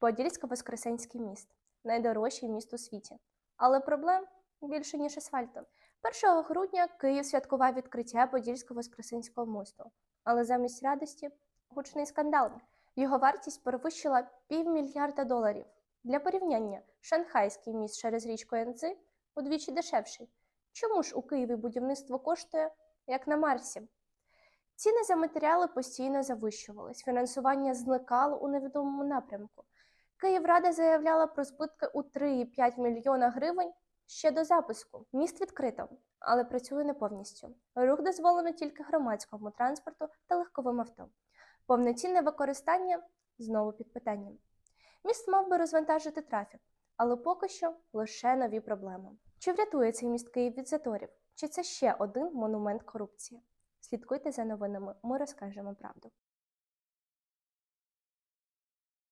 Подільсько-Воскресенський міст найдорожчий міст у світі. Але проблем більше, ніж асфальту. 1 грудня Київ святкував відкриття Подільсько-Воскресенського мосту. Але замість радості гучний скандал. Його вартість перевищила півмільярда доларів. Для порівняння, шанхайський міст через річку Янцзи удвічі дешевший. Чому ж у Києві будівництво коштує як на Марсі? Ціни за матеріали постійно завищувались, фінансування зникало у невідомому напрямку. Київрада заявляла про збитки у 3,5 мільйона гривень ще до запуску. Міст відкрито, але працює не повністю. Рух дозволено тільки громадському транспорту та легковим авто. Повноцінне використання знову під питанням. Міст мав би розвантажити трафік, але поки що лише нові проблеми. Чи врятує цей міст Київ від заторів? Чи це ще один монумент корупції? Слідкуйте за новинами, ми розкажемо правду.